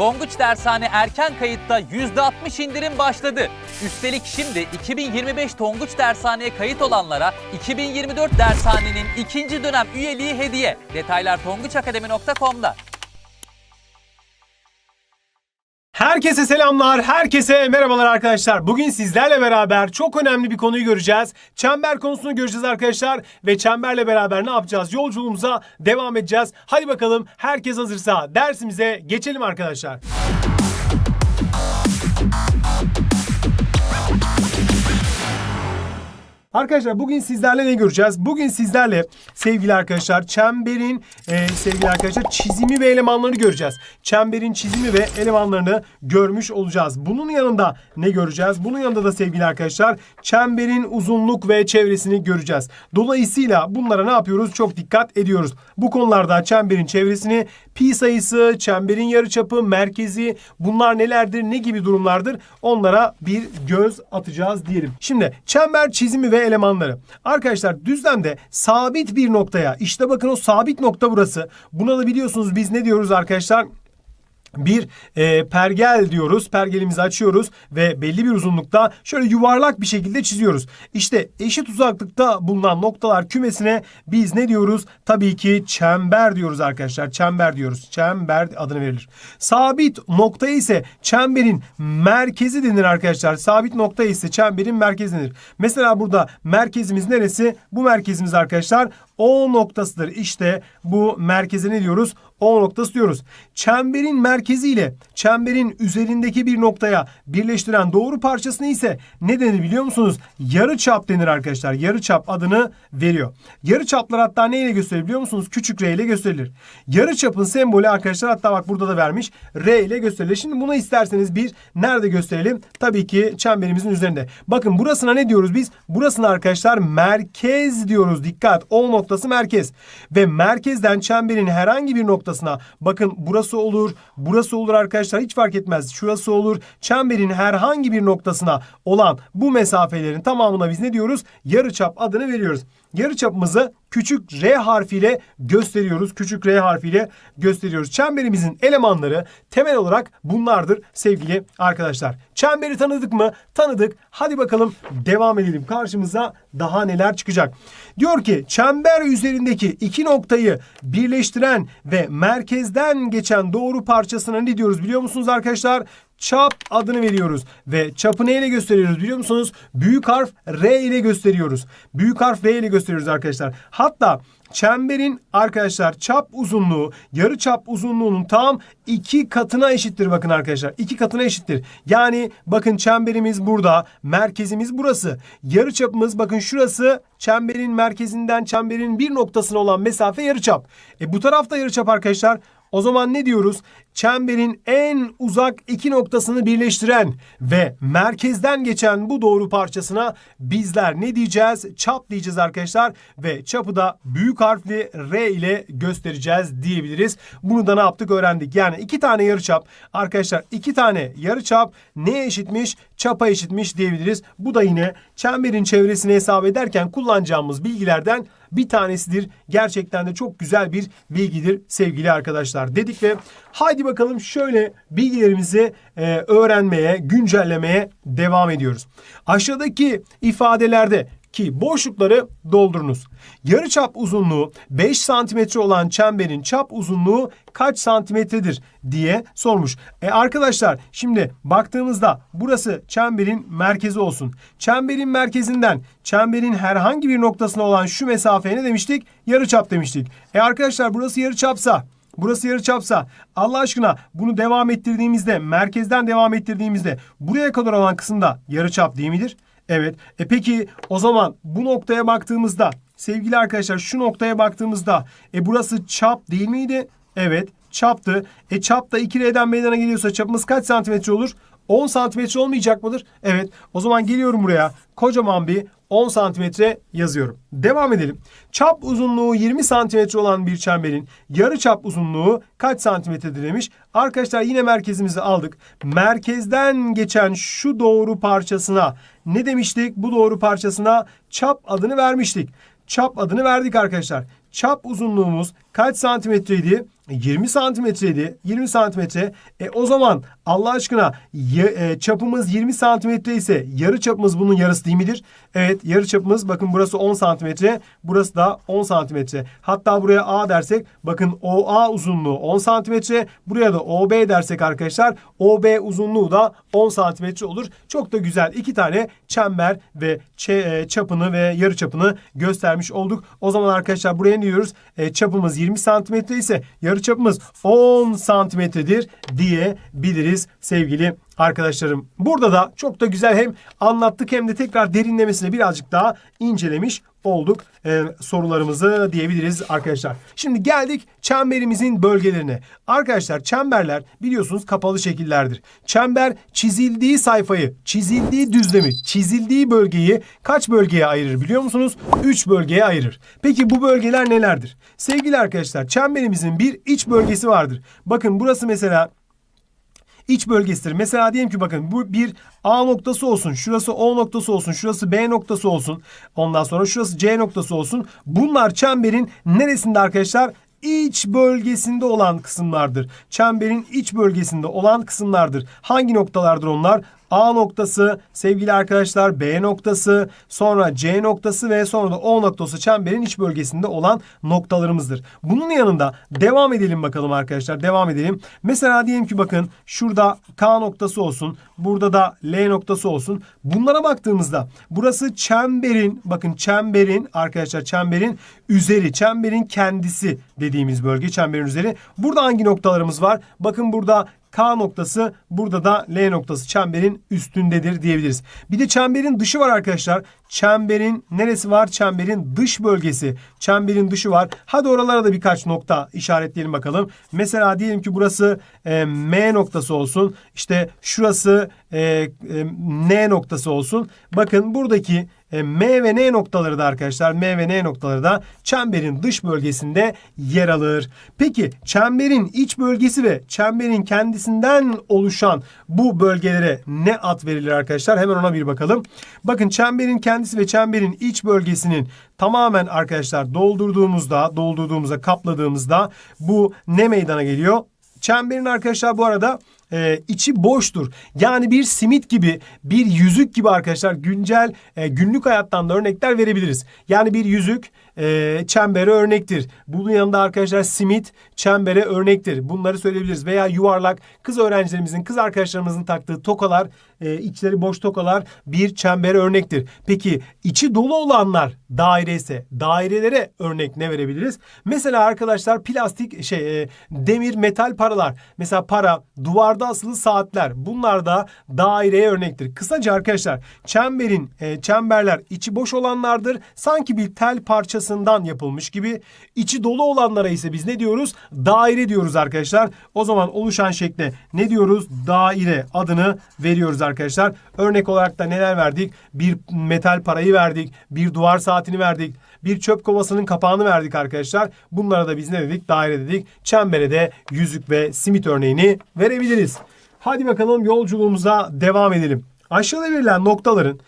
Tonguç Dershane erken kayıtta %60 indirim başladı. Üstelik şimdi 2025 Tonguç Dershane'ye kayıt olanlara 2024 dershanenin ikinci dönem üyeliği hediye. Detaylar tonguçakademi.com'da. Herkese selamlar, herkese merhabalar arkadaşlar. Bugün sizlerle beraber çok önemli bir konuyu göreceğiz. Çember konusunu göreceğiz arkadaşlar ve çemberle beraber ne yapacağız? Yolculuğumuza devam edeceğiz. Hadi bakalım herkes hazırsa dersimize geçelim arkadaşlar. Arkadaşlar bugün sizlerle ne göreceğiz? Bugün sizlerle sevgili arkadaşlar çemberin e, sevgili arkadaşlar çizimi ve elemanlarını göreceğiz. Çemberin çizimi ve elemanlarını görmüş olacağız. Bunun yanında ne göreceğiz? Bunun yanında da sevgili arkadaşlar çemberin uzunluk ve çevresini göreceğiz. Dolayısıyla bunlara ne yapıyoruz? Çok dikkat ediyoruz. Bu konularda çemberin çevresini, pi sayısı, çemberin yarıçapı, merkezi bunlar nelerdir, ne gibi durumlardır? Onlara bir göz atacağız diyelim. Şimdi çember çizimi ve elemanları. Arkadaşlar düzlemde sabit bir noktaya işte bakın o sabit nokta burası. Buna da biliyorsunuz biz ne diyoruz arkadaşlar? Bir e, pergel diyoruz. Pergelimizi açıyoruz ve belli bir uzunlukta şöyle yuvarlak bir şekilde çiziyoruz. İşte eşit uzaklıkta bulunan noktalar kümesine biz ne diyoruz? Tabii ki çember diyoruz arkadaşlar. Çember diyoruz. Çember adını verilir. Sabit nokta ise çemberin merkezi denir arkadaşlar. Sabit nokta ise çemberin merkezi denir. Mesela burada merkezimiz neresi? Bu merkezimiz arkadaşlar O noktasıdır. İşte bu merkeze ne diyoruz? O noktası diyoruz. Çemberin merkezi ile çemberin üzerindeki bir noktaya birleştiren doğru parçasını ise ne denir biliyor musunuz? Yarı çap denir arkadaşlar. Yarı çap adını veriyor. Yarı çaplar hatta neyle gösterilir biliyor musunuz? Küçük r ile gösterilir. Yarı çapın sembolü arkadaşlar hatta bak burada da vermiş. R ile gösterilir. Şimdi bunu isterseniz bir nerede gösterelim? Tabii ki çemberimizin üzerinde. Bakın burasına ne diyoruz biz? Burasına arkadaşlar merkez diyoruz. Dikkat. O noktası merkez. Ve merkezden çemberin herhangi bir noktasına bakın burası olur, burası olur arkadaşlar hiç fark etmez. Şurası olur. Çemberin herhangi bir noktasına olan bu mesafelerin tamamına biz ne diyoruz? Yarıçap adını veriyoruz. Yarıçapımızı küçük R harfiyle gösteriyoruz. Küçük R harfiyle gösteriyoruz. Çemberimizin elemanları temel olarak bunlardır sevgili arkadaşlar. Çemberi tanıdık mı? Tanıdık. Hadi bakalım devam edelim. Karşımıza daha neler çıkacak. Diyor ki çember üzerindeki iki noktayı birleştiren ve merkezden geçen doğru parçasına ne diyoruz biliyor musunuz arkadaşlar? Çap adını veriyoruz. Ve çapı neyle gösteriyoruz biliyor musunuz? Büyük harf R ile gösteriyoruz. Büyük harf R ile gösteriyoruz arkadaşlar. Hatta çemberin arkadaşlar çap uzunluğu yarı çap uzunluğunun tam iki katına eşittir bakın arkadaşlar. iki katına eşittir. Yani bakın çemberimiz burada. Merkezimiz burası. Yarı çapımız bakın şurası çemberin merkezinden çemberin bir noktasına olan mesafe yarı çap. E bu tarafta yarı çap arkadaşlar. O zaman ne diyoruz? Çemberin en uzak iki noktasını birleştiren ve merkezden geçen bu doğru parçasına bizler ne diyeceğiz? Çap diyeceğiz arkadaşlar ve çapı da büyük harfli R ile göstereceğiz diyebiliriz. Bunu da ne yaptık öğrendik. Yani iki tane yarıçap arkadaşlar iki tane yarıçap neye eşitmiş? Çapa eşitmiş diyebiliriz. Bu da yine çemberin çevresini hesap ederken kullanacağımız bilgilerden bir tanesidir. Gerçekten de çok güzel bir bilgidir sevgili arkadaşlar dedik ve haydi bakalım şöyle bilgilerimizi e, öğrenmeye, güncellemeye devam ediyoruz. Aşağıdaki ifadelerde ki boşlukları doldurunuz. Yarıçap uzunluğu 5 santimetre olan çemberin çap uzunluğu kaç santimetredir diye sormuş. E arkadaşlar şimdi baktığımızda burası çemberin merkezi olsun. Çemberin merkezinden çemberin herhangi bir noktasına olan şu mesafeye ne demiştik? Yarıçap demiştik. E arkadaşlar burası yarıçapsa Burası yarıçapsa Allah aşkına bunu devam ettirdiğimizde merkezden devam ettirdiğimizde buraya kadar olan kısımda yarıçap değil midir? Evet. E peki o zaman bu noktaya baktığımızda sevgili arkadaşlar şu noktaya baktığımızda e burası çap değil miydi? Evet çaptı. E çap da 2R'den meydana geliyorsa çapımız kaç santimetre olur? 10 santimetre olmayacak mıdır? Evet. O zaman geliyorum buraya. Kocaman bir 10 santimetre yazıyorum. Devam edelim. Çap uzunluğu 20 santimetre olan bir çemberin yarı çap uzunluğu kaç santimetredir demiş. Arkadaşlar yine merkezimizi aldık. Merkezden geçen şu doğru parçasına ne demiştik? Bu doğru parçasına çap adını vermiştik. Çap adını verdik arkadaşlar. Çap uzunluğumuz kaç santimetreydi? 20 santimetreydi. 20 santimetre. E o zaman Allah aşkına ya- e, çapımız 20 santimetre ise yarı çapımız bunun yarısı değil midir? Evet yarı çapımız bakın burası 10 santimetre. Burası da 10 santimetre. Hatta buraya A dersek bakın OA uzunluğu 10 santimetre. Buraya da OB dersek arkadaşlar OB uzunluğu da 10 santimetre olur. Çok da güzel iki tane çember ve e, çapını ve yarı çapını göstermiş olduk. O zaman arkadaşlar buraya ne diyoruz? E, çapımız 20 santimetre ise yarı çapımız 10 santimetredir diyebiliriz sevgili arkadaşlarım. Burada da çok da güzel hem anlattık hem de tekrar derinlemesine birazcık daha incelemiş olduk e, sorularımızı diyebiliriz arkadaşlar. Şimdi geldik çemberimizin bölgelerine. Arkadaşlar çemberler biliyorsunuz kapalı şekillerdir. Çember çizildiği sayfayı, çizildiği düzlemi, çizildiği bölgeyi kaç bölgeye ayırır biliyor musunuz? 3 bölgeye ayırır. Peki bu bölgeler nelerdir? Sevgili arkadaşlar çemberimizin bir iç bölgesi vardır. Bakın burası mesela iç bölgesidir. Mesela diyelim ki bakın bu bir A noktası olsun. Şurası O noktası olsun. Şurası B noktası olsun. Ondan sonra şurası C noktası olsun. Bunlar çemberin neresinde arkadaşlar? İç bölgesinde olan kısımlardır. Çemberin iç bölgesinde olan kısımlardır. Hangi noktalardır onlar? A noktası, sevgili arkadaşlar B noktası, sonra C noktası ve sonra da O noktası çemberin iç bölgesinde olan noktalarımızdır. Bunun yanında devam edelim bakalım arkadaşlar. Devam edelim. Mesela diyelim ki bakın şurada K noktası olsun. Burada da L noktası olsun. Bunlara baktığımızda burası çemberin bakın çemberin arkadaşlar çemberin üzeri, çemberin kendisi dediğimiz bölge çemberin üzeri. Burada hangi noktalarımız var? Bakın burada K noktası burada da L noktası çemberin üstündedir diyebiliriz. Bir de çemberin dışı var arkadaşlar. Çemberin neresi var? Çemberin dış bölgesi. Çemberin dışı var. Hadi oralara da birkaç nokta işaretleyelim bakalım. Mesela diyelim ki burası e, M noktası olsun. İşte şurası e, e, N noktası olsun. Bakın buradaki e, M ve N noktaları da arkadaşlar M ve N noktaları da çemberin dış bölgesinde yer alır. Peki çemberin iç bölgesi ve çemberin kendisinden oluşan bu bölgelere ne ad verilir arkadaşlar? Hemen ona bir bakalım. Bakın çemberin kendisi ve çemberin iç bölgesinin tamamen arkadaşlar doldurduğumuzda, doldurduğumuzda, kapladığımızda bu ne meydana geliyor? Çemberin arkadaşlar bu arada e, içi boştur. Yani bir simit gibi, bir yüzük gibi arkadaşlar güncel e, günlük hayattan da örnekler verebiliriz. Yani bir yüzük e, çembere örnektir. Bunun yanında arkadaşlar simit çembere örnektir. Bunları söyleyebiliriz. Veya yuvarlak kız öğrencilerimizin, kız arkadaşlarımızın taktığı tokalar, e, içleri boş tokalar bir çembere örnektir. Peki içi dolu olanlar daire ise dairelere örnek ne verebiliriz? Mesela arkadaşlar plastik şey e, demir metal paralar. Mesela para, duvarda asılı saatler. Bunlar da daireye örnektir. Kısaca arkadaşlar çemberin e, çemberler içi boş olanlardır. Sanki bir tel parçasından yapılmış gibi. İçi dolu olanlara ise biz ne diyoruz? Daire diyoruz arkadaşlar. O zaman oluşan şekle ne diyoruz? Daire adını veriyoruz arkadaşlar. Örnek olarak da neler verdik? Bir metal parayı verdik. Bir duvar saatini verdik. Bir çöp kovasının kapağını verdik arkadaşlar. Bunlara da biz ne dedik? Daire dedik. Çembere de yüzük ve simit örneğini verebiliriz. Hadi bakalım yolculuğumuza devam edelim. Aşağıda verilen noktaların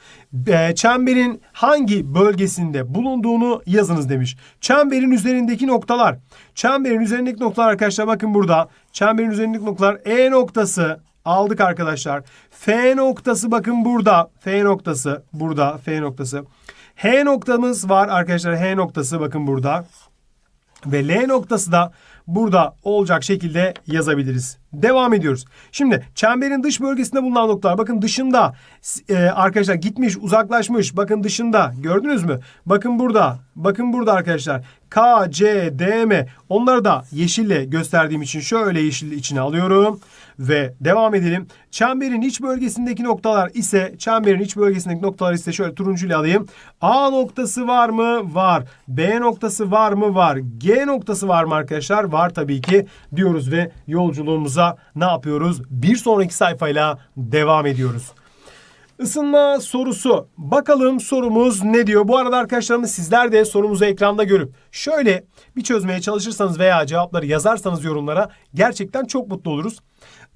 e, çemberin hangi bölgesinde bulunduğunu yazınız demiş. Çemberin üzerindeki noktalar. Çemberin üzerindeki noktalar arkadaşlar bakın burada. Çemberin üzerindeki noktalar E noktası aldık arkadaşlar. F noktası bakın burada. F noktası burada. F noktası. H noktamız var arkadaşlar. H noktası bakın burada. Ve L noktası da burada olacak şekilde yazabiliriz. Devam ediyoruz. Şimdi çemberin dış bölgesinde bulunan noktalar bakın dışında e, arkadaşlar gitmiş uzaklaşmış bakın dışında gördünüz mü? Bakın burada bakın burada arkadaşlar K, C, D, M onları da yeşille gösterdiğim için şöyle yeşil içine alıyorum. Ve devam edelim. Çemberin iç bölgesindeki noktalar ise çemberin iç bölgesindeki noktalar ise şöyle turuncuyla alayım. A noktası var mı? Var. B noktası var mı? Var. G noktası var mı arkadaşlar? Var tabii ki diyoruz ve yolculuğumuza ne yapıyoruz? Bir sonraki sayfayla devam ediyoruz. Isınma sorusu. Bakalım sorumuz ne diyor? Bu arada arkadaşlarımız sizler de sorumuzu ekranda görüp şöyle bir çözmeye çalışırsanız veya cevapları yazarsanız yorumlara gerçekten çok mutlu oluruz.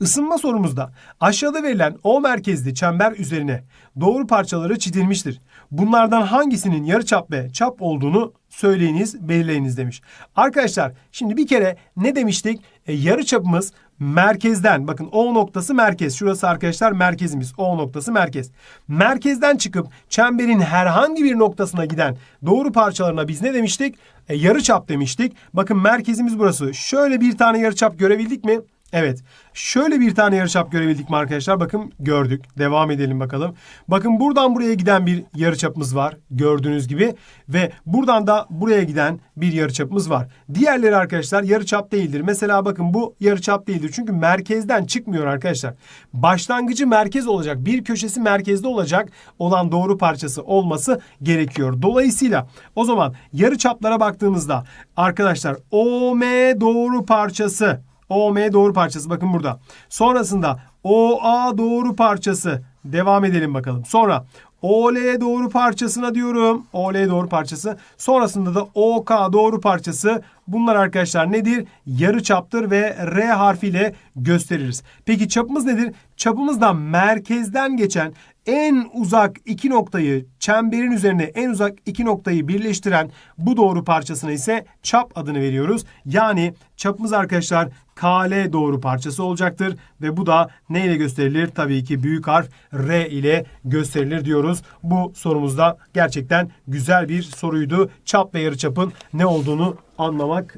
Isınma sorumuzda aşağıda verilen O merkezli çember üzerine doğru parçaları çizilmiştir. Bunlardan hangisinin yarıçap ve çap olduğunu söyleyiniz, belirleyiniz demiş. Arkadaşlar şimdi bir kere ne demiştik? E, yarıçapımız merkezden bakın O noktası merkez. Şurası arkadaşlar merkezimiz. O noktası merkez. Merkezden çıkıp çemberin herhangi bir noktasına giden doğru parçalarına biz ne demiştik? E, yarıçap demiştik. Bakın merkezimiz burası. Şöyle bir tane yarıçap görebildik mi? Evet. Şöyle bir tane yarıçap görebildik mi arkadaşlar? Bakın gördük. Devam edelim bakalım. Bakın buradan buraya giden bir yarıçapımız var. Gördüğünüz gibi. Ve buradan da buraya giden bir yarıçapımız var. Diğerleri arkadaşlar yarıçap değildir. Mesela bakın bu yarıçap değildir. Çünkü merkezden çıkmıyor arkadaşlar. Başlangıcı merkez olacak. Bir köşesi merkezde olacak olan doğru parçası olması gerekiyor. Dolayısıyla o zaman yarıçaplara baktığımızda arkadaşlar OM doğru parçası OM doğru parçası bakın burada. Sonrasında OA doğru parçası. Devam edelim bakalım. Sonra OL doğru parçasına diyorum. OL doğru parçası. Sonrasında da OK doğru parçası. Bunlar arkadaşlar nedir? Yarı çaptır ve R harfiyle gösteririz. Peki çapımız nedir? Çapımız da merkezden geçen en uzak iki noktayı çemberin üzerine en uzak iki noktayı birleştiren bu doğru parçasına ise çap adını veriyoruz. Yani çapımız arkadaşlar KL doğru parçası olacaktır ve bu da ne ile gösterilir? Tabii ki büyük harf R ile gösterilir diyoruz. Bu sorumuzda gerçekten güzel bir soruydu. Çap ve yarıçapın ne olduğunu anlamak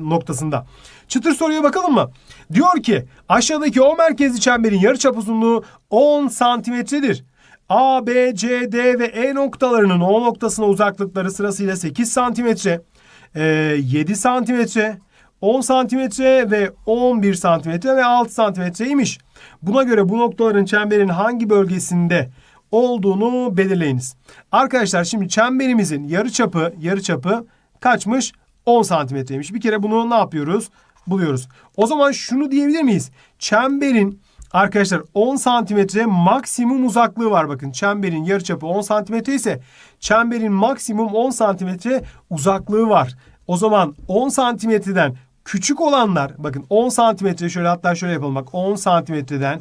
noktasında. Çıtır soruya bakalım mı? Diyor ki aşağıdaki O merkezli çemberin yarıçap uzunluğu 10 santimetredir. A, B, C, D ve E noktalarının O noktasına uzaklıkları sırasıyla 8 santimetre, eee, 7 santimetre, 10 santimetre ve 11 santimetre ve 6 santimetreymiş. Buna göre bu noktaların çemberin hangi bölgesinde olduğunu belirleyiniz. Arkadaşlar şimdi çemberimizin yarıçapı yarıçapı kaçmış? 10 santimetreymiş. Bir kere bunu ne yapıyoruz? Buluyoruz. O zaman şunu diyebilir miyiz? Çemberin arkadaşlar 10 santimetre maksimum uzaklığı var. Bakın çemberin yarıçapı 10 santimetre ise çemberin maksimum 10 santimetre uzaklığı var. O zaman 10 santimetreden küçük olanlar bakın 10 santimetre şöyle hatta şöyle yapalım bak 10 santimetreden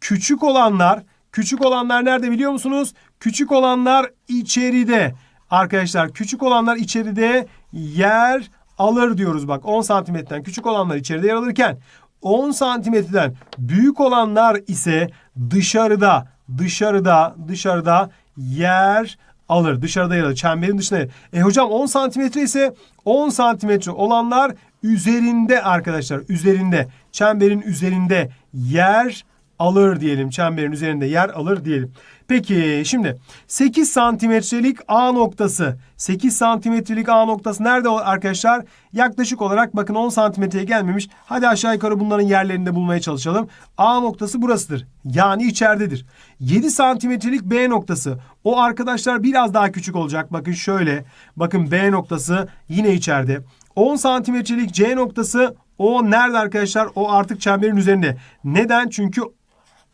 küçük olanlar küçük olanlar nerede biliyor musunuz? Küçük olanlar içeride. Arkadaşlar küçük olanlar içeride yer alır diyoruz bak 10 santimetreden küçük olanlar içeride yer alırken 10 santimetreden büyük olanlar ise dışarıda dışarıda dışarıda yer alır. Dışarıda yer alır. Çemberin dışında. yer- E hocam 10 santimetre ise 10 santimetre olanlar üzerinde arkadaşlar. Üzerinde. Çemberin üzerinde yer alır diyelim. Çemberin üzerinde yer alır diyelim. Peki şimdi 8 santimetrelik A noktası. 8 santimetrelik A noktası nerede arkadaşlar? Yaklaşık olarak bakın 10 santimetreye gelmemiş. Hadi aşağı yukarı bunların yerlerinde bulmaya çalışalım. A noktası burasıdır. Yani içeridedir. 7 santimetrelik B noktası. O arkadaşlar biraz daha küçük olacak. Bakın şöyle. Bakın B noktası yine içeride. 10 santimetrelik C noktası o nerede arkadaşlar? O artık çemberin üzerinde. Neden? Çünkü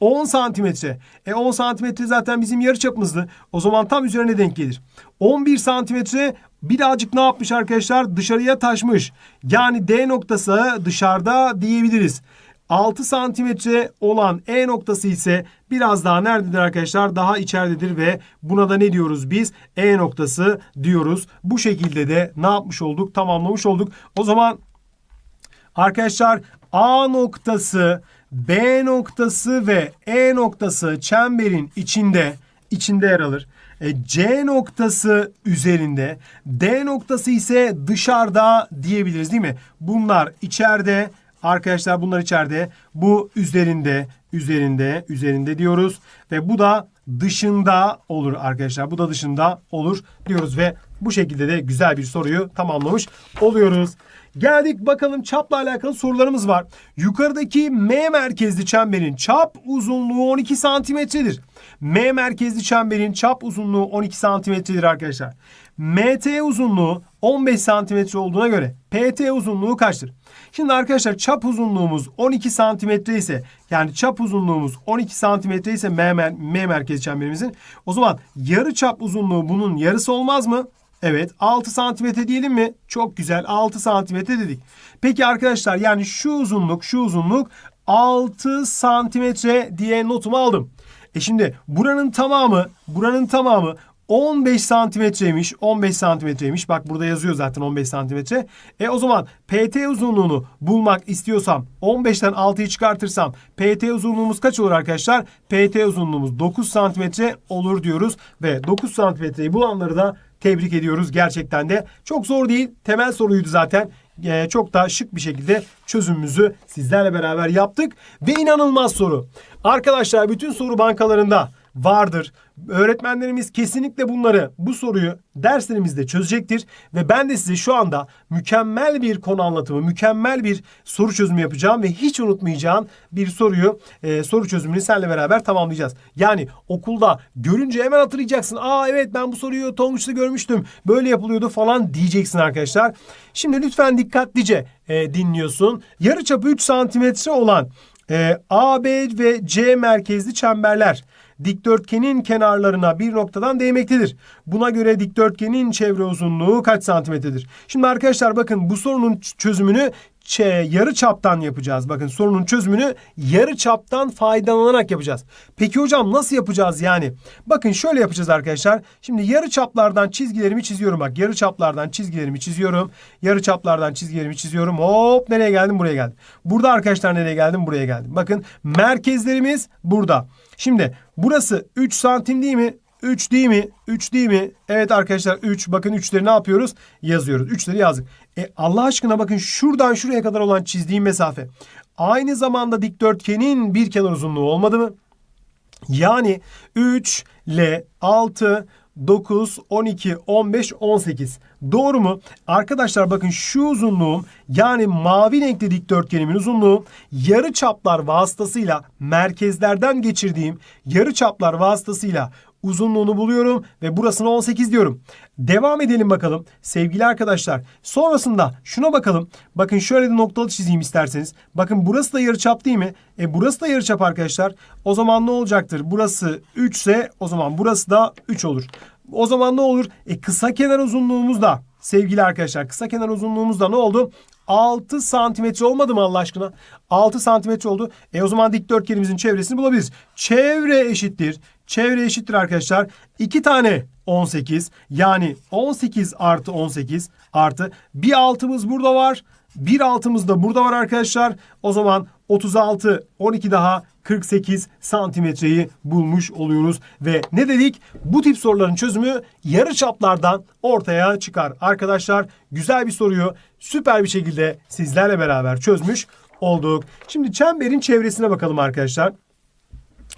10 santimetre. E 10 santimetre zaten bizim yarıçapımızdı. O zaman tam üzerine denk gelir. 11 santimetre birazcık ne yapmış arkadaşlar? Dışarıya taşmış. Yani D noktası dışarıda diyebiliriz. 6 santimetre olan E noktası ise biraz daha nerededir arkadaşlar? Daha içeridedir ve buna da ne diyoruz biz? E noktası diyoruz. Bu şekilde de ne yapmış olduk? Tamamlamış olduk. O zaman Arkadaşlar A noktası, B noktası ve E noktası çemberin içinde içinde yer alır. E, C noktası üzerinde, D noktası ise dışarıda diyebiliriz değil mi? Bunlar içeride, arkadaşlar bunlar içeride, bu üzerinde, üzerinde, üzerinde diyoruz ve bu da dışında olur arkadaşlar. Bu da dışında olur diyoruz ve bu şekilde de güzel bir soruyu tamamlamış oluyoruz. Geldik bakalım çapla alakalı sorularımız var. Yukarıdaki M merkezli çemberin çap uzunluğu 12 santimetredir. M merkezli çemberin çap uzunluğu 12 santimetredir arkadaşlar. MT uzunluğu 15 santimetre olduğuna göre PT uzunluğu kaçtır? Şimdi arkadaşlar çap uzunluğumuz 12 santimetre ise yani çap uzunluğumuz 12 santimetre ise M, M merkezi çemberimizin o zaman yarı çap uzunluğu bunun yarısı olmaz mı? Evet 6 santimetre diyelim mi? Çok güzel 6 santimetre dedik. Peki arkadaşlar yani şu uzunluk şu uzunluk 6 santimetre diye notumu aldım. E şimdi buranın tamamı, buranın tamamı 15 santimetreymiş. 15 santimetreymiş. Bak burada yazıyor zaten 15 santimetre. E o zaman PT uzunluğunu bulmak istiyorsam 15'ten 6'yı çıkartırsam PT uzunluğumuz kaç olur arkadaşlar? PT uzunluğumuz 9 santimetre olur diyoruz. Ve 9 santimetreyi bulanları da tebrik ediyoruz gerçekten de. Çok zor değil. Temel soruydu zaten. Ee, çok da şık bir şekilde çözümümüzü sizlerle beraber yaptık. Ve inanılmaz soru. Arkadaşlar bütün soru bankalarında vardır. Öğretmenlerimiz kesinlikle bunları, bu soruyu derslerimizde çözecektir. Ve ben de size şu anda mükemmel bir konu anlatımı, mükemmel bir soru çözümü yapacağım. Ve hiç unutmayacağın bir soruyu, e, soru çözümünü seninle beraber tamamlayacağız. Yani okulda görünce hemen hatırlayacaksın. Aa evet ben bu soruyu Tonguç'ta görmüştüm. Böyle yapılıyordu falan diyeceksin arkadaşlar. Şimdi lütfen dikkatlice e, dinliyorsun. Yarıçapı 3 santimetre olan e, A, B ve C merkezli çemberler dikdörtgenin kenarlarına bir noktadan değmektedir. Buna göre dikdörtgenin çevre uzunluğu kaç santimetredir? Şimdi arkadaşlar bakın bu sorunun çözümünü yarı çaptan yapacağız. Bakın sorunun çözümünü yarı çaptan faydalanarak yapacağız. Peki hocam nasıl yapacağız yani? Bakın şöyle yapacağız arkadaşlar. Şimdi yarı çaplardan çizgilerimi çiziyorum bak. Yarı çaplardan çizgilerimi çiziyorum. Yarı çaplardan çizgilerimi çiziyorum. Hop nereye geldim? Buraya geldim. Burada arkadaşlar nereye geldim? Buraya geldim. Bakın merkezlerimiz burada. Şimdi burası 3 santim değil mi? 3 değil mi? 3 değil mi? Evet arkadaşlar 3. Bakın 3'leri ne yapıyoruz? Yazıyoruz. 3'leri yazdık. E Allah aşkına bakın şuradan şuraya kadar olan çizdiğim mesafe. Aynı zamanda dikdörtgenin bir kenar uzunluğu olmadı mı? Yani 3 ile 6, 9, 12, 15, 18. Doğru mu? Arkadaşlar bakın şu uzunluğum yani mavi renkli dikdörtgenimin uzunluğu yarı çaplar vasıtasıyla merkezlerden geçirdiğim yarı çaplar vasıtasıyla uzunluğunu buluyorum ve burasına 18 diyorum. Devam edelim bakalım sevgili arkadaşlar. Sonrasında şuna bakalım. Bakın şöyle bir noktalı çizeyim isterseniz. Bakın burası da yarıçap değil mi? E burası da yarıçap arkadaşlar. O zaman ne olacaktır? Burası 3 ise o zaman burası da 3 olur. O zaman ne olur? E kısa kenar uzunluğumuz da sevgili arkadaşlar kısa kenar uzunluğumuz da ne oldu? 6 santimetre olmadı mı Allah aşkına? 6 santimetre oldu. E o zaman dikdörtgenimizin çevresini bulabiliriz. Çevre eşittir. Çevre eşittir arkadaşlar. 2 tane 18 yani 18 artı 18 artı bir altımız burada var. Bir altımız da burada var arkadaşlar. O zaman 36 12 daha 48 santimetreyi bulmuş oluyoruz. Ve ne dedik? Bu tip soruların çözümü yarı çaplardan ortaya çıkar. Arkadaşlar güzel bir soruyu süper bir şekilde sizlerle beraber çözmüş olduk. Şimdi çemberin çevresine bakalım arkadaşlar.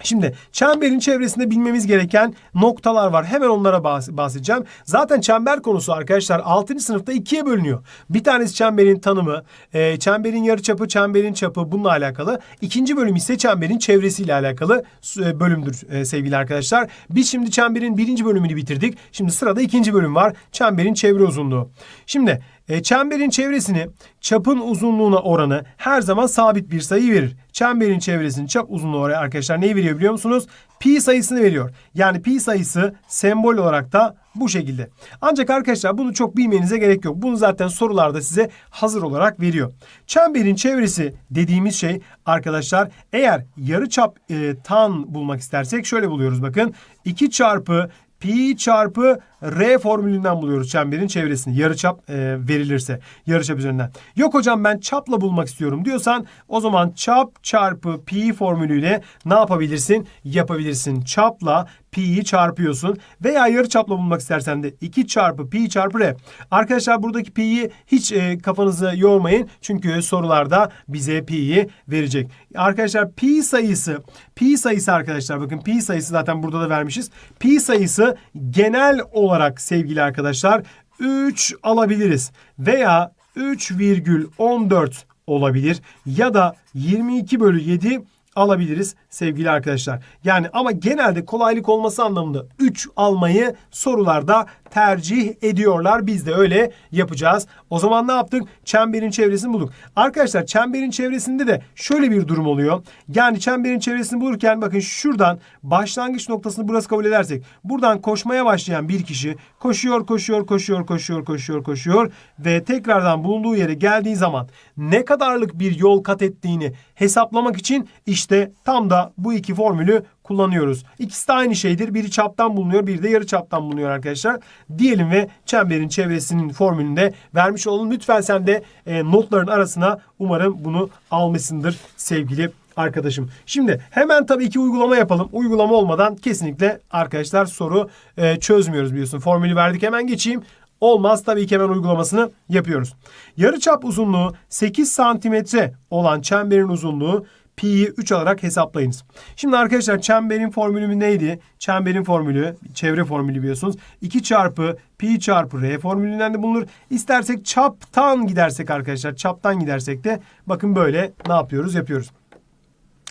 Şimdi çemberin çevresinde bilmemiz gereken noktalar var. Hemen onlara bahs- bahsedeceğim. Zaten çember konusu arkadaşlar 6. sınıfta ikiye bölünüyor. Bir tanesi çemberin tanımı, e, çemberin yarıçapı, çemberin çapı bununla alakalı. İkinci bölüm ise çemberin çevresiyle alakalı e, bölümdür e, sevgili arkadaşlar. Biz şimdi çemberin birinci bölümünü bitirdik. Şimdi sırada ikinci bölüm var. Çemberin çevre uzunluğu. Şimdi e, çemberin çevresini çapın uzunluğuna oranı her zaman sabit bir sayı verir. Çemberin çevresinin çap uzunluğu oranı arkadaşlar neyi veriyor biliyor musunuz? Pi sayısını veriyor. Yani pi sayısı sembol olarak da bu şekilde. Ancak arkadaşlar bunu çok bilmenize gerek yok. Bunu zaten sorularda size hazır olarak veriyor. Çemberin çevresi dediğimiz şey arkadaşlar eğer yarıçap e, tan bulmak istersek şöyle buluyoruz bakın. 2 çarpı pi çarpı r formülünden buluyoruz çemberin çevresini. Yarıçap e, verilirse yarıçap üzerinden. Yok hocam ben çapla bulmak istiyorum diyorsan o zaman çap çarpı pi formülüyle ne yapabilirsin? Yapabilirsin. Çapla pi'yi çarpıyorsun veya yarıçapla bulmak istersen de 2 çarpı pi çarpı r. Arkadaşlar buradaki pi'yi hiç e, kafanızı yormayın. Çünkü sorularda bize pi'yi verecek. Arkadaşlar pi sayısı pi sayısı arkadaşlar bakın pi sayısı zaten burada da vermişiz. Pi sayısı genel olarak sevgili arkadaşlar 3 alabiliriz veya 3,14 olabilir ya da 22 bölü 7 alabiliriz sevgili arkadaşlar. Yani ama genelde kolaylık olması anlamında 3 almayı sorularda tercih ediyorlar. Biz de öyle yapacağız. O zaman ne yaptık? Çemberin çevresini bulduk. Arkadaşlar çemberin çevresinde de şöyle bir durum oluyor. Yani çemberin çevresini bulurken bakın şuradan başlangıç noktasını burası kabul edersek buradan koşmaya başlayan bir kişi koşuyor, koşuyor, koşuyor, koşuyor, koşuyor, koşuyor ve tekrardan bulunduğu yere geldiği zaman ne kadarlık bir yol kat ettiğini hesaplamak için işte tam da bu iki formülü kullanıyoruz. İkisi de aynı şeydir. Biri çaptan bulunuyor, biri de yarı çaptan bulunuyor arkadaşlar. Diyelim ve çemberin çevresinin formülünü de vermiş olalım. Lütfen sen de e, notların arasına umarım bunu almışsındır sevgili arkadaşım. Şimdi hemen tabii ki uygulama yapalım. Uygulama olmadan kesinlikle arkadaşlar soru e, çözmüyoruz biliyorsun. Formülü verdik hemen geçeyim. Olmaz tabii ki hemen uygulamasını yapıyoruz. Yarıçap uzunluğu 8 santimetre olan çemberin uzunluğu pi'yi 3 alarak hesaplayınız. Şimdi arkadaşlar çemberin formülü neydi? Çemberin formülü, çevre formülü biliyorsunuz. 2 çarpı pi çarpı r formülünden de bulunur. İstersek çaptan gidersek arkadaşlar, çaptan gidersek de bakın böyle ne yapıyoruz? Yapıyoruz.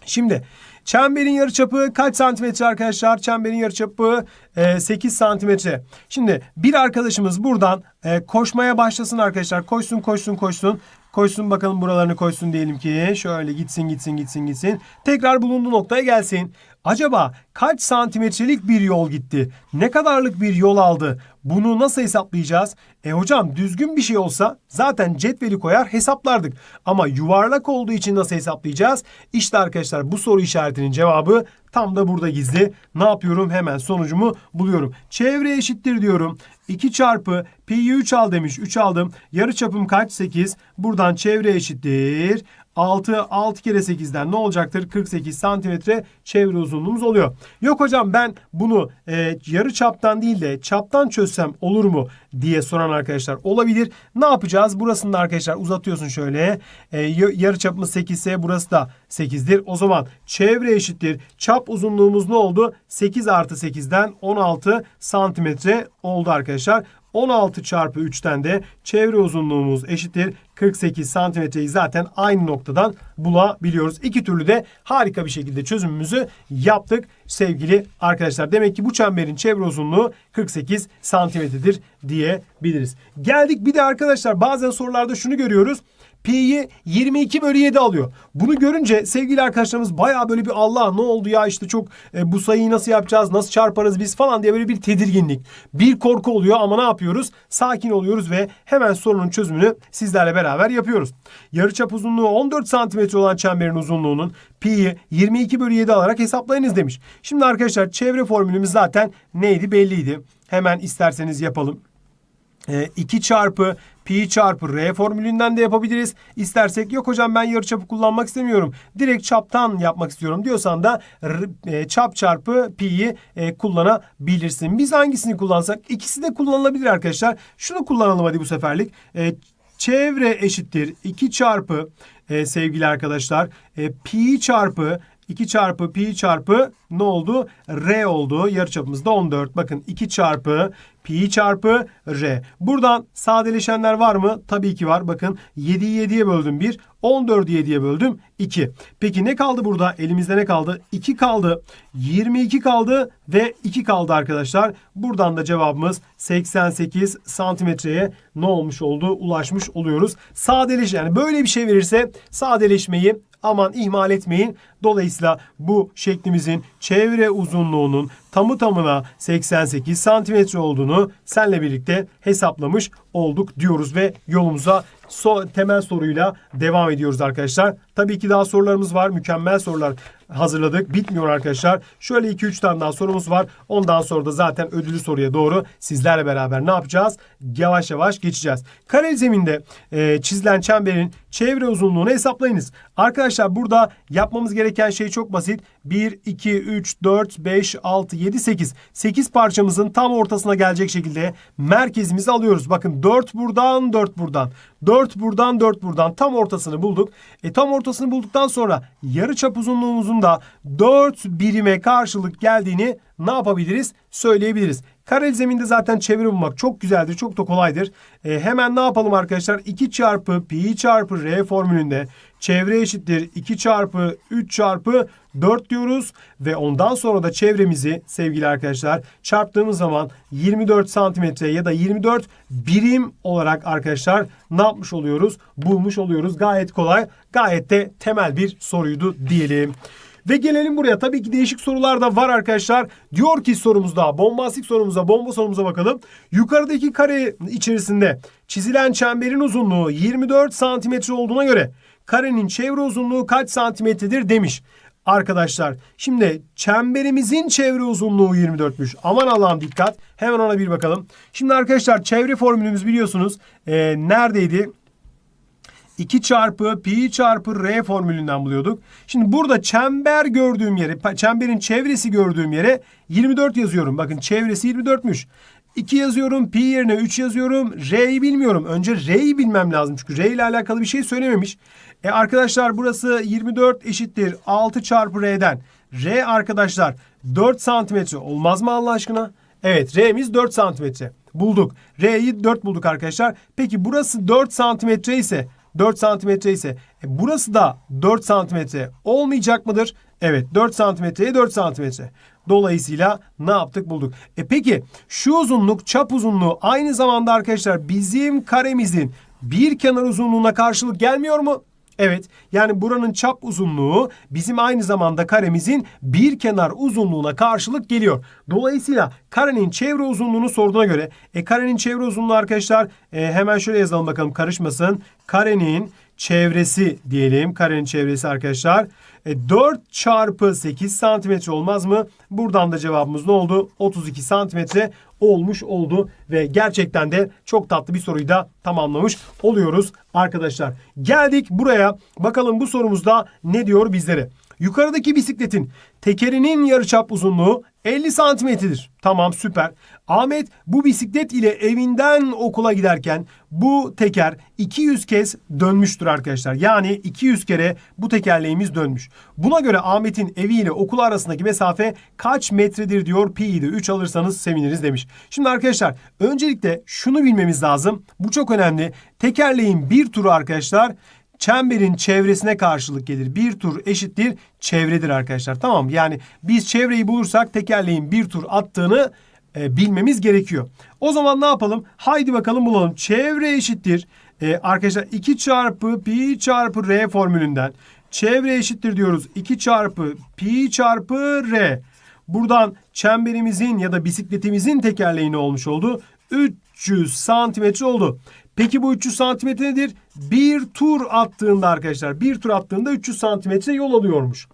Şimdi çemberin yarıçapı kaç santimetre arkadaşlar? Çemberin yarıçapı e, 8 santimetre. Şimdi bir arkadaşımız buradan e, koşmaya başlasın arkadaşlar. Koşsun koşsun koşsun. Koşsun bakalım buralarını koşsun diyelim ki. Şöyle gitsin gitsin gitsin gitsin. Tekrar bulunduğu noktaya gelsin. Acaba kaç santimetrelik bir yol gitti? Ne kadarlık bir yol aldı? Bunu nasıl hesaplayacağız? E hocam düzgün bir şey olsa zaten cetveli koyar hesaplardık. Ama yuvarlak olduğu için nasıl hesaplayacağız? İşte arkadaşlar bu soru işaretinin cevabı tam da burada gizli. Ne yapıyorum? Hemen sonucumu buluyorum. Çevre eşittir diyorum. 2 çarpı pi'yi 3 al demiş. 3 aldım. Yarı çapım kaç? 8. Buradan çevre eşittir. 6, 6 kere 8'den ne olacaktır? 48 santimetre çevre uzunluğumuz oluyor. Yok hocam ben bunu e, yarı çaptan değil de çaptan çözsem olur mu diye soran arkadaşlar olabilir. Ne yapacağız? Burasını da arkadaşlar uzatıyorsun şöyle. E, yarı çapımız 8 ise burası da 8'dir. O zaman çevre eşittir. Çap uzunluğumuz ne oldu? 8 artı 8'den 16 santimetre oldu arkadaşlar. 16 çarpı 3'ten de çevre uzunluğumuz eşittir 48 santimetreyi zaten aynı noktadan bulabiliyoruz. İki türlü de harika bir şekilde çözümümüzü yaptık sevgili arkadaşlar. Demek ki bu çemberin çevre uzunluğu 48 santimetredir diyebiliriz. Geldik bir de arkadaşlar bazen sorularda şunu görüyoruz. Pi'yi 22 bölü 7 alıyor. Bunu görünce sevgili arkadaşlarımız baya böyle bir Allah ne oldu ya işte çok e, bu sayıyı nasıl yapacağız nasıl çarparız biz falan diye böyle bir tedirginlik bir korku oluyor ama ne yapıyoruz? Sakin oluyoruz ve hemen sorunun çözümünü sizlerle beraber yapıyoruz. Yarıçap uzunluğu 14 santimetre olan çemberin uzunluğunun pi'yi 22 bölü 7 alarak hesaplayınız demiş. Şimdi arkadaşlar çevre formülümüz zaten neydi belliydi. Hemen isterseniz yapalım. 2 çarpı pi çarpı r formülünden de yapabiliriz. İstersek yok hocam ben yarıçapı kullanmak istemiyorum. Direkt çaptan yapmak istiyorum diyorsan da e, çap çarpı pi'yi e, kullanabilirsin. Biz hangisini kullansak? İkisi de kullanılabilir arkadaşlar. Şunu kullanalım hadi bu seferlik. E, çevre eşittir 2 çarpı sevgili arkadaşlar pi çarpı 2 çarpı pi çarpı ne oldu? R oldu. Yarıçapımız da 14. Bakın 2 çarpı pi çarpı r. Buradan sadeleşenler var mı? Tabii ki var. Bakın 7'yi 7'ye böldüm 1. 14'ü 7'ye böldüm 2. Peki ne kaldı burada? Elimizde ne kaldı? 2 kaldı. 22 kaldı ve 2 kaldı arkadaşlar. Buradan da cevabımız 88 santimetreye ne olmuş oldu? Ulaşmış oluyoruz. Sadeleş yani böyle bir şey verirse sadeleşmeyi aman ihmal etmeyin. Dolayısıyla bu şeklimizin çevre uzunluğunun tamı tamına 88 santimetre olduğunu senle birlikte hesaplamış olduk diyoruz ve yolumuza so temel soruyla devam ediyoruz arkadaşlar. Tabii ki daha sorularımız var. Mükemmel sorular hazırladık. Bitmiyor arkadaşlar. Şöyle 2-3 tane daha sorumuz var. Ondan sonra da zaten ödülü soruya doğru sizlerle beraber ne yapacağız? Yavaş yavaş geçeceğiz. Kare zeminde e, çizilen çemberin çevre uzunluğunu hesaplayınız. Arkadaşlar burada yapmamız gereken şey çok basit. 1, 2, 3, 4, 5, 6, 7, 8. 8 parçamızın tam ortasına gelecek şekilde merkezimizi alıyoruz. Bakın 4 buradan 4 buradan. 4 buradan 4 buradan tam ortasını bulduk. E tam ortasını bulduktan sonra yarı çap uzunluğumuzun da 4 birime karşılık geldiğini ne yapabiliriz? Söyleyebiliriz. Kareli zeminde zaten çevre bulmak çok güzeldir, çok da kolaydır. E, hemen ne yapalım arkadaşlar? 2 çarpı pi çarpı r formülünde çevre eşittir 2 çarpı 3 çarpı 4 diyoruz. Ve ondan sonra da çevremizi sevgili arkadaşlar çarptığımız zaman 24 santimetre ya da 24 birim olarak arkadaşlar ne yapmış oluyoruz? Bulmuş oluyoruz. Gayet kolay, gayet de temel bir soruydu diyelim. Ve gelelim buraya. Tabii ki değişik sorular da var arkadaşlar. Diyor ki sorumuzda, bombastik sorumuza, bomba sorumuza bakalım. Yukarıdaki kare içerisinde çizilen çemberin uzunluğu 24 santimetre olduğuna göre karenin çevre uzunluğu kaç santimetredir demiş. Arkadaşlar şimdi çemberimizin çevre uzunluğu 24'müş. Aman Allah'ım dikkat. Hemen ona bir bakalım. Şimdi arkadaşlar çevre formülümüz biliyorsunuz ee, neredeydi? 2 çarpı pi çarpı r formülünden buluyorduk. Şimdi burada çember gördüğüm yere, çemberin çevresi gördüğüm yere 24 yazıyorum. Bakın çevresi 24'müş. 2 yazıyorum, pi yerine 3 yazıyorum. R'yi bilmiyorum. Önce R'yi bilmem lazım çünkü R ile alakalı bir şey söylememiş. E arkadaşlar burası 24 eşittir 6 çarpı R'den. R arkadaşlar 4 santimetre olmaz mı Allah aşkına? Evet R'miz 4 santimetre. Bulduk. R'yi 4 bulduk arkadaşlar. Peki burası 4 santimetre ise 4 santimetre ise e, burası da 4 santimetre olmayacak mıdır? Evet 4 santimetreye 4 santimetre. Dolayısıyla ne yaptık bulduk. E peki şu uzunluk çap uzunluğu aynı zamanda arkadaşlar bizim karemizin bir kenar uzunluğuna karşılık gelmiyor mu? Evet yani buranın çap uzunluğu bizim aynı zamanda karemizin bir kenar uzunluğuna karşılık geliyor. Dolayısıyla karenin çevre uzunluğunu sorduğuna göre e karenin çevre uzunluğu arkadaşlar e, hemen şöyle yazalım bakalım karışmasın. Karenin çevresi diyelim. Karenin çevresi arkadaşlar. E, 4 çarpı 8 santimetre olmaz mı? Buradan da cevabımız ne oldu? 32 santimetre olmuş oldu. Ve gerçekten de çok tatlı bir soruyu da tamamlamış oluyoruz arkadaşlar. Geldik buraya. Bakalım bu sorumuzda ne diyor bizlere? Yukarıdaki bisikletin tekerinin yarıçap uzunluğu 50 santimetredir. Tamam süper. Ahmet bu bisiklet ile evinden okula giderken bu teker 200 kez dönmüştür arkadaşlar. Yani 200 kere bu tekerleğimiz dönmüş. Buna göre Ahmet'in evi ile okul arasındaki mesafe kaç metredir diyor. Pi'yi de 3 alırsanız seviniriz demiş. Şimdi arkadaşlar öncelikle şunu bilmemiz lazım. Bu çok önemli. Tekerleğin bir turu arkadaşlar çemberin çevresine karşılık gelir. Bir tur eşittir çevredir arkadaşlar. Tamam? Yani biz çevreyi bulursak tekerleğin bir tur attığını e, bilmemiz gerekiyor. O zaman ne yapalım? Haydi bakalım bulalım. Çevre eşittir. E, arkadaşlar 2 çarpı pi çarpı r formülünden çevre eşittir diyoruz. 2 çarpı pi çarpı r. Buradan çemberimizin ya da bisikletimizin tekerleği ne olmuş oldu? 300 santimetre oldu. Peki bu 300 santimetre nedir? Bir tur attığında arkadaşlar bir tur attığında 300 santimetre yol alıyormuş.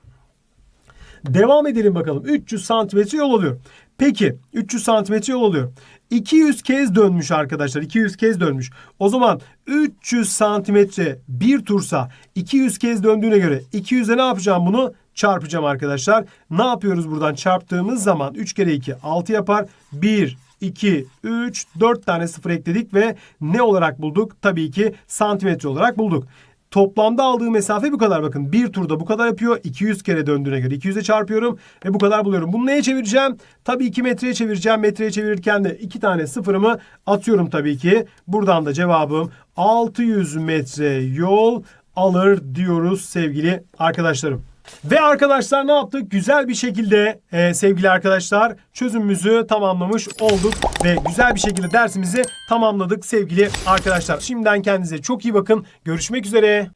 Devam edelim bakalım. 300 santimetre yol alıyor. Peki 300 santimetre yol alıyor. 200 kez dönmüş arkadaşlar. 200 kez dönmüş. O zaman 300 santimetre bir tursa 200 kez döndüğüne göre 200'e ne yapacağım bunu? Çarpacağım arkadaşlar. Ne yapıyoruz buradan? Çarptığımız zaman 3 kere 2 6 yapar. 1, 2, 3, 4 tane sıfır ekledik ve ne olarak bulduk? Tabii ki santimetre olarak bulduk. Toplamda aldığı mesafe bu kadar bakın. Bir turda bu kadar yapıyor. 200 kere döndüğüne göre 200'e çarpıyorum ve bu kadar buluyorum. Bunu neye çevireceğim? Tabii ki metreye çevireceğim. Metreye çevirirken de iki tane sıfırımı atıyorum tabii ki. Buradan da cevabım 600 metre yol alır diyoruz sevgili arkadaşlarım. Ve arkadaşlar ne yaptık? Güzel bir şekilde e, sevgili arkadaşlar çözümümüzü tamamlamış olduk. Ve güzel bir şekilde dersimizi tamamladık sevgili arkadaşlar. Şimdiden kendinize çok iyi bakın. Görüşmek üzere.